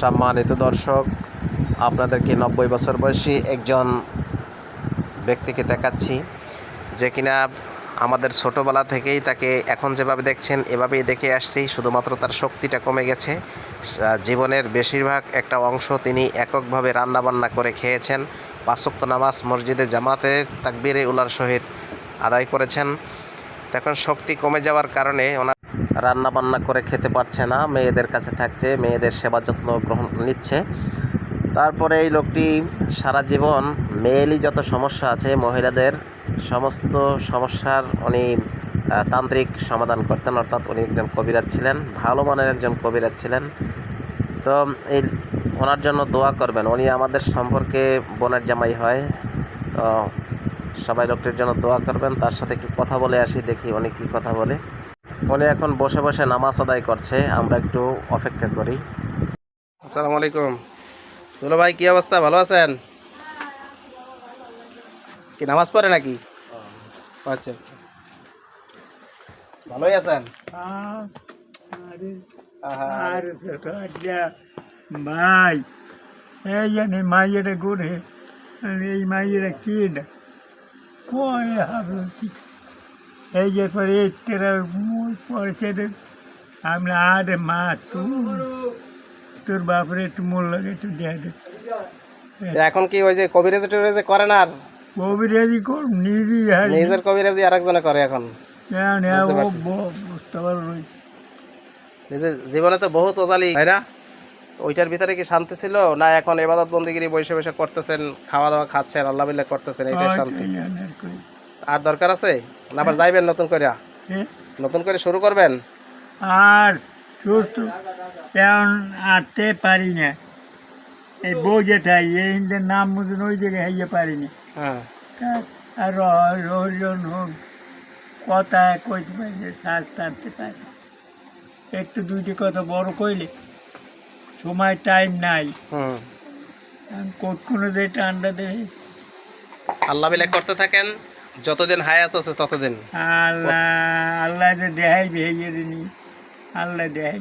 সম্মানিত দর্শক, আপনাদেরকে নব্বই বছর বয়সী একজন ব্যক্তিকে দেখাচ্ছি, যে কিনা আমাদের ছোটোবেলা থেকেই তাকে এখন যেভাবে দেখছেন, এভাবেই দেখে আসছি। শুধুমাত্র তার শক্তিটা কমে গেছে। জীবনের বেশিরভাগ একটা অংশ তিনি এককভাবে রান্নাবান্না করে খেয়েছেন। পাঁচক্ত নামাজ, মসজিদে জামাতে, তাকবিরে, উলার সহিত আদায় করেছেন। তখন শক্তি কমে যাওয়ার কারণে ওনার রান্না বান্না করে খেতে পারছে না, মেয়েদের কাছে থাকছে, মেয়েদের সেবা যত্ন গ্রহণ নিচ্ছে। তারপরে এই লোকটি সারা জীবন মেয়েলি যত সমস্যা আছে, মহিলাদের সমস্ত সমস্যার উনি তান্ত্রিক সমাধান করতেন। অর্থাৎ উনি একজন কবিরাজ ছিলেন, ভালো মানের একজন কবিরাজ ছিলেন। তো এই ওনার জন্য দোয়া করবেন। উনি আমাদের সম্পর্কে বোনের জামাই হয়, তো সবাই লোকটির জন্য দোয়া করবেন। তার সাথে একটু কথা বলে আসি, দেখি উনি কী কথা বলে। উনি এখন বসে বসে নামাজ আদায় করছে আমরা একটু অপেক্ষা করি। আসসালামু আলাইকুম। দুলো ভাই কি অবস্থা? ভালো আছেন? কি নামাজ পড়ে নাকি? আচ্ছা আচ্ছা। ভালোই আছেন? ভাই এই জানি মাইয়েরা ঘুরে এই মাইয়েরা কি না? কয় হবে কি এই যে পরে তেরা পড়েছে আমরা আরে মা তুই তোর বাপরে একটু মোর লাগে একটু দেয়া দে এখন কি ওই যে কবিরাজি টবিরাজি করে না আর? কবিরাজি কর নিজের কবিরাজি আরেকজনে করে এখন। নিজের জীবনে তো বহুত ওজালি তাই না? ওইটার ভিতরে কি শান্তি ছিল? না এখন এবাদত বন্দিগিরি বসে বসে করতেছেন খাওয়া দাওয়া খাচ্ছেন আল্লাহ বিল্লাহ করতেছেন এইটাই শান্তি। আর দরকার আছে? না আবার যাইবেন নতুন করে? নতুন করে শুরু করবেন? আর তেমন আটতে পারি না। এই বউ যেটাই এই হিন্দের নাম মতন ওই জায়গায় হাইয়ে পারি না হ্যাঁ আর রোজন হোক কথা কইতে পারি না শ্বাস টানতে পারি একটু দুইটি কথা বড় কইলে সময় টাইম নাই। কোনো যে ঠান্ডা দেয় আল্লাহ বিল্লাহ করতে থাকেন। যতদিন হায়াত আছে ততদিন। আল্লাহ আল্লাহ দেহাই দিনি আল্লাহ দেখাই